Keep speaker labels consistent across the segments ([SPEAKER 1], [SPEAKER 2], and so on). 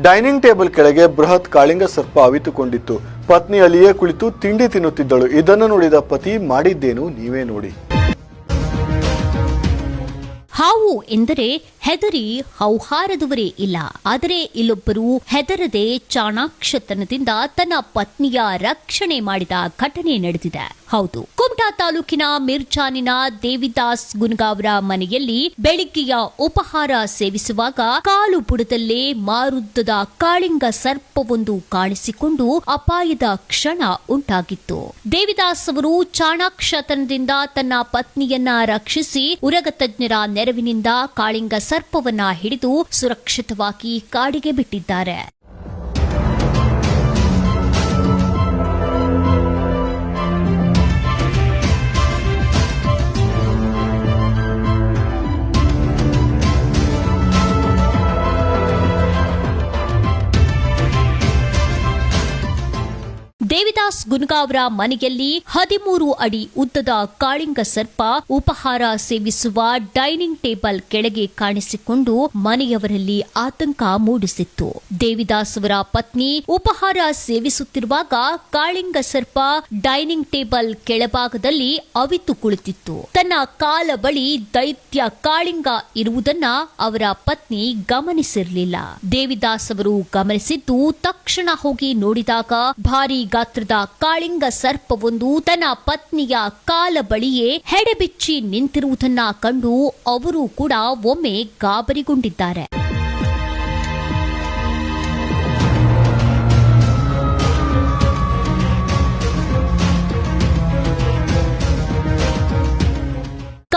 [SPEAKER 1] Dining table ಕೆಳಗೆ ಬೃಹತ್ ಕಾಳಿಂಗ ಸರ್ಪ ಅವಿತುಕೊಂಡಿತ್ತು. ಪತ್ನಿ ಅಲ್ಲಿಯೇ ಕುಳಿತು ತಿಂಡಿ ತಿನ್ನುತ್ತಿದ್ದಳು. ಇದನ್ನು ನೋಡಿದ ಪತಿ, ಮಾಡಿದ್ದೇನು ನೀವೇ ನೋಡಿ.
[SPEAKER 2] ಹಾವು ಎಂದರೆ ಹೆದರಿ ಹೌಹಾರದವರೇ ಇಲ್ಲ. ಆದರೆ ಇಲ್ಲೊಬ್ಬರು ಹೆದರದೆ ಚಾಣಾಕ್ಷತನದಿಂದ ತನ್ನ ಪತ್ನಿಯ ರಕ್ಷಣೆ ಮಾಡಿದ ಘಟನೆ ನಡೆದಿದೆ. ಹೌದು. ಕುಮಟಾ ತಾಲೂಕಿನ ಮಿರ್ಜಾನಿನ ದೇವಿದಾಸ್ ಗುನ್ಗಾವ್ರ ಮನೆಯಲ್ಲಿ ಬೆಳಿಗ್ಗೆಯ ಉಪಹಾರ ಸೇವಿಸುವಾಗ ಕಾಲು ಬುಡದಲ್ಲೇ ಮಾರುದ್ದದ ಕಾಳಿಂಗ ಸರ್ಪವೊಂದು ಕಾಣಿಸಿಕೊಂಡು ಅಪಾಯದ ಕ್ಷಣ ಉಂಟಾಗಿತ್ತು. ದೇವಿದಾಸ್ ಅವರು ಚಾಣಾಕ್ಷತನದಿಂದ ತನ್ನ ಪತ್ನಿಯನ್ನ ರಕ್ಷಿಸಿ ಉರಗತಜ್ಞರ ನೆರವಿನಿಂದ ಕಾಳಿಂಗ ಸರ್ಪವನ್ನ ಹಿಡಿದು ಸುರಕ್ಷಿತವಾಗಿ ಕಾಡಿಗೆ ಬಿಟ್ಟಿದ್ದಾರೆ. ದೇವಿದಾಸ್ ಗುನ್ಗಾವ್ರ ಮನೆಯಲ್ಲಿ ಹದಿಮೂರು ಅಡಿ ಉದ್ದದ ಕಾಳಿಂಗ ಸರ್ಪ ಉಪಹಾರ ಸೇವಿಸುವ ಡೈನಿಂಗ್ ಟೇಬಲ್ ಕೆಳಗೆ ಕಾಣಿಸಿಕೊಂಡು ಮನೆಯವರಲ್ಲಿ ಆತಂಕ ಮೂಡಿಸಿತ್ತು. ದೇವಿದಾಸ್ ಅವರ ಪತ್ನಿ ಉಪಹಾರ ಸೇವಿಸುತ್ತಿರುವಾಗ ಕಾಳಿಂಗ ಸರ್ಪ ಡೈನಿಂಗ್ ಟೇಬಲ್ ಕೆಳಭಾಗದಲ್ಲಿ ಅವಿತು ಕುಳಿತಿತ್ತು. ತನ್ನ ಕಾಲ ಬಳಿ ದೈತ್ಯ ಕಾಳಿಂಗ ಇರುವುದನ್ನ ಅವರ ಪತ್ನಿ ಗಮನಿಸಿರಲಿಲ್ಲ. ದೇವಿದಾಸ್ ಅವರು ಗಮನಿಸಿದ್ದು ತಕ್ಷಣ ಹೋಗಿ ನೋಡಿದಾಗ ಭಾರಿ ಗಾತ್ರದ ಕಾಳಿಂಗ ಸರ್ಪವೊಂದು ತನ್ನ ಪತ್ನಿಯ ಕಾಲ ಬಳಿಯೇ ಹೆಡೆಬಿಚ್ಚಿ ನಿಂತಿರುವುದನ್ನ ಕಂಡು ಅವರು ಕೂಡ ಒಮ್ಮೆ ಗಾಬರಿಗೊಂಡಿದ್ದಾರೆ.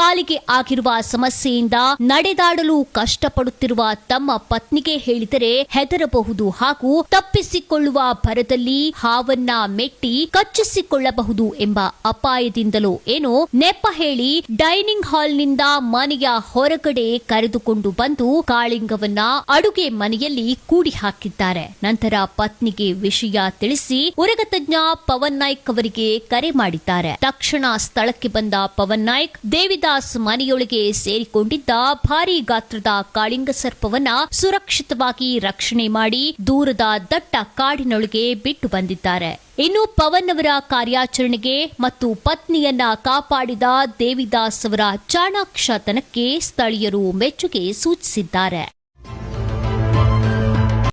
[SPEAKER 2] ಕಾಲಿಗೆ ಆಗಿರುವ ಸಮಸ್ಯೆಯಿಂದ ನಡೆದಾಡಲು ಕಷ್ಟಪಡುತ್ತಿರುವ ತಮ್ಮ ಪತ್ನಿಗೆ ಹೇಳಿದರೆ ಹೆದರಬಹುದು ಹಾಗೂ ತಪ್ಪಿಸಿಕೊಳ್ಳುವ ಭರದಲ್ಲಿ ಹಾವನ್ನ ಮೆಟ್ಟಿ ಕಚ್ಚಿಸಿಕೊಳ್ಳಬಹುದು ಎಂಬ ಅಪಾಯದಿಂದಲೂ ಏನೋ ನೆಪ ಹೇಳಿ ಡೈನಿಂಗ್ ಹಾಲ್ನಿಂದ ಮನೆಯ ಹೊರಗಡೆ ಕರೆದುಕೊಂಡು ಬಂದು ಕಾಳಿಂಗವನ್ನ ಅಡುಗೆ ಮನೆಯಲ್ಲಿ ಕೂಡಿ ಹಾಕಿದ್ದಾರೆ. ನಂತರ ಪತ್ನಿಗೆ ವಿಷಯ ತಿಳಿಸಿ ಉರಗತಜ್ಞ ಪವನ್ ನಾಯ್ಕ್ ಅವರಿಗೆ ಕರೆ ಮಾಡಿದ್ದಾರೆ. ತಕ್ಷಣ ಸ್ಥಳಕ್ಕೆ ಬಂದ ಪವನ್ ನಾಯ್ಕ್ ದೇವಿದಾಸ್ ಮನೆಯೊಳಗೆ ಸೇರಿಕೊಂಡಿದ್ದ ಭಾರಿ ಗಾತ್ರದ ಕಾಳಿಂಗ ಸರ್ಪವನ್ನ ಸುರಕ್ಷಿತವಾಗಿ ರಕ್ಷಣೆ ಮಾಡಿ ದೂರದ ದಟ್ಟ ಕಾಡಿನೊಳಗೆ ಬಿಟ್ಟು ಬಂದಿದ್ದಾರೆ. ಇನ್ನು ಪವನ್ ಅವರ ಕಾರ್ಯಾಚರಣೆಗೆ ಮತ್ತು ಪತ್ನಿಯನ್ನ ಕಾಪಾಡಿದ ದೇವಿದಾಸ್ ಅವರ ಚಾಣಾಕ್ಷತನಕ್ಕೆ ಸ್ಥಳೀಯರು ಮೆಚ್ಚುಗೆ ಸೂಚಿಸಿದ್ದಾರೆ.